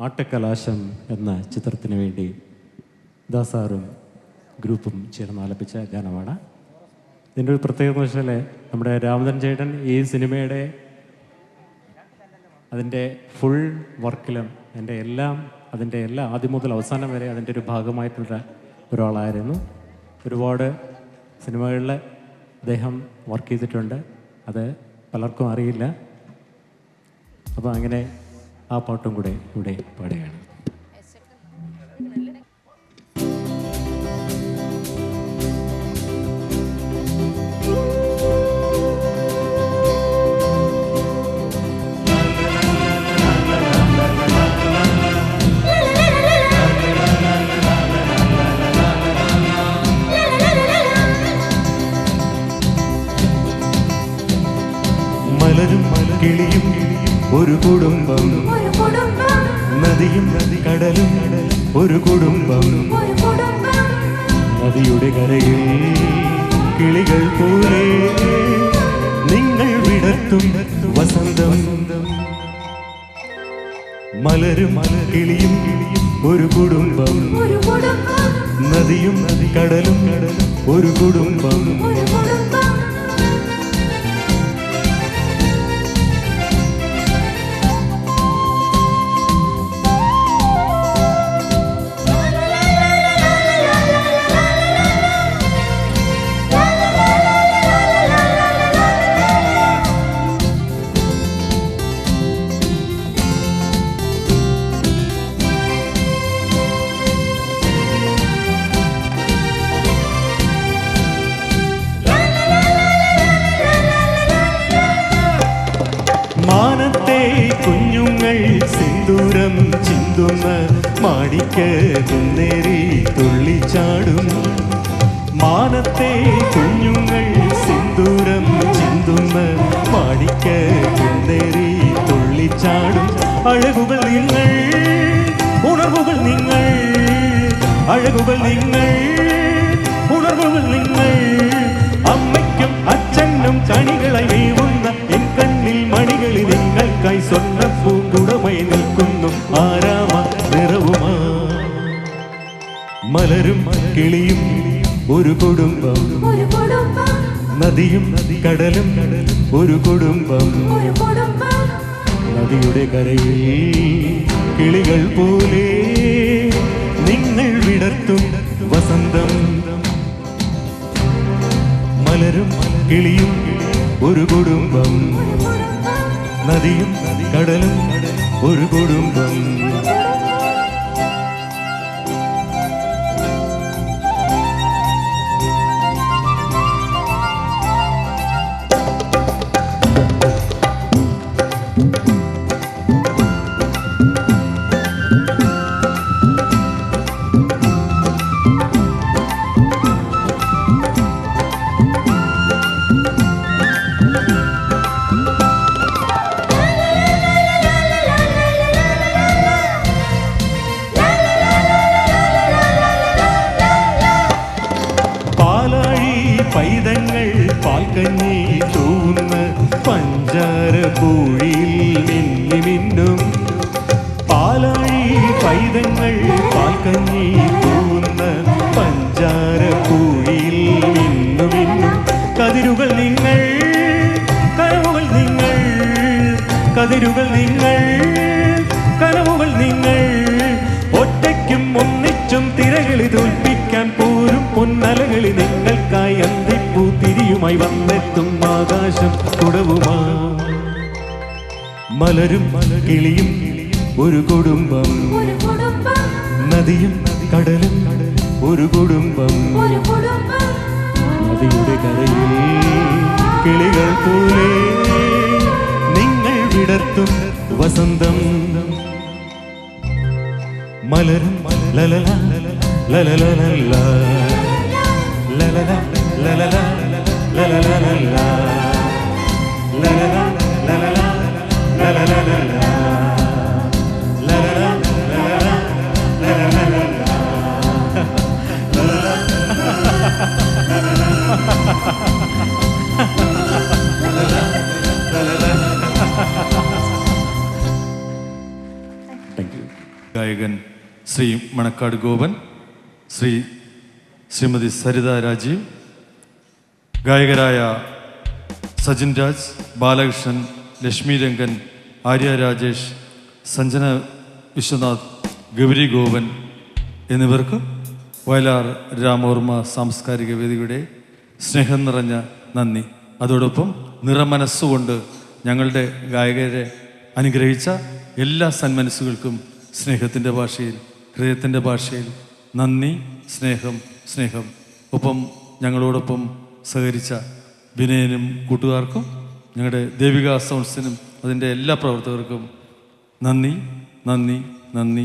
ആട്ടക്കലാശം എന്ന ചിത്രത്തിന് വേണ്ടി ദാസാറും ഗ്രൂപ്പും ചേർന്ന് ആലപിച്ച ഗാനമാണ്. ഇതിന്റെ ഒരു പ്രത്യേകത എന്ന് വെച്ചാൽ നമ്മുടെ രാമധൻ ചേട്ടൻ ഈ സിനിമയുടെ അതിന്റെ ഫുൾ വർക്കിലും എന്റെ എല്ലാം അതിന്റെ എല്ലാം ആദ്യം മുതൽ അവസാനം വരെ അതിന്റെ ഒരു ഭാഗമായിട്ടുള്ള ഒരാളായിരുന്നു. ഒരുപാട് സിനിമകളിൽ അദ്ദേഹം വർക്ക് ചെയ്തിട്ടുണ്ട്. അത് പലർക്കും അറിയില്ല. അപ്പോൾ അങ്ങനെ ആ പാട്ടും കൂടെ ഇവിടെ പാടുകയാണ്. കിളിയും ഒരു കുടുംബം. നദിയും കടലും. ഒരു കുടുംബം. നദിയുടെ കരയിൽ കിളികൾ പോലെ നിങ്ങൾ വിടത്തും വസന്തം. മലരും കിളിയും ഒരു കുടുംബം. ഒരു കുടുംബം. നദിയും കടലും. ഒരു കുടുംബം. മാനത്തെ കുഞ്ഞുങ്ങൾ സിന്ദൂരം ചിന്തുന്ന മാണിക്ക് കുന്നേറി തുള്ളിച്ചാടും മാനത്തെ കുഞ്ഞുങ്ങൾ സിന്ദൂരം ചിന്തുന്ന മാണിക്ക് കുന്നേറി തുള്ളിച്ചാടും അഴകുകൾ നിങ്ങൾ ഉണർവുകൾ നിങ്ങൾ അഴകുകൾ നിങ്ങൾ. കിളിയും ഒരു കുടുംബം. നദിയും കടലും ഒരു കുടുംബം. നദിയുടെ കരയിൽ കിളികൾ പോലെ നിങ്ങൾ വിടർത്തും വസന്തം. മലരും കിളിയും ഒരു കുടുംബം. നദിയും കടലും ഒരു കുടുംബം. പാൽക്കഞ്ഞി തൂന്ന് പഞ്ചാര പൂഴിയിൽ മിന്നി മിന്നും. പാലാഴി പൈതങ്ങൾ പാൽക്കഞ്ഞി തൂന്ന് പഞ്ചാര പൂഴിയിൽ മിന്നു കതിരുകൾ നിങ്ങൾ കനവുകൾ നിങ്ങൾ കതിരുകൾ നിങ്ങൾ കനവുകൾ നിങ്ങൾ. ഒറ്റയ്ക്കും ഒന്നിച്ചും തിരകളി തോൽപ്പിക്കാൻ പോരും പൊന്നലകളി നിങ്ങൾക്കായി ആകാശം തുടവുമാ മലരും കിളിയും ഒരു കുടുംബം നദിയും കടലും ഒരു കുടുംബം നദിയുടെ കരയിൽ കിളികൾ പോലെ നിങ്ങൾ വിടർത്തും വസന്തം മലരും ലലല ലലല ലലല ലലല ലലല ഗായകൻ ശ്രീ മണക്കാട് ഗോപൻ ശ്രീ ശ്രീമതി സരിത രാജീവ് ഗായകരായ സജിൻ രാജ് ബാലകൃഷ്ണൻ ലക്ഷ്മി രംഗൻ ആര്യ രാജേഷ് സഞ്ജന വിശ്വനാഥ് ഗൗരി ഗോപൻ എന്നിവർക്ക് വയലാർ രാമവർമ്മ സാംസ്കാരിക വേദിയുടെ സ്നേഹം നിറഞ്ഞ നന്ദി. അതോടൊപ്പം നിറമനസ്സുകൊണ്ട് ഞങ്ങളുടെ ഗായകരെ അനുഗ്രഹിച്ച എല്ലാ സന്മനസ്സുകൾക്കും സ്നേഹത്തിന്റെ ഭാഷയിൽ ഹൃദയത്തിന്റെ ഭാഷയിൽ നന്ദി സ്നേഹം സ്നേഹം. ഒപ്പം ഞങ്ങളോടൊപ്പം സഹകരിച്ച വിനയനും കൂട്ടുകാർക്കും ഞങ്ങളുടെ ദേവിക സൗണ്ട്സിനും അതിന്റെ എല്ലാ പ്രവർത്തകർക്കും നന്ദി നന്ദി നന്ദി.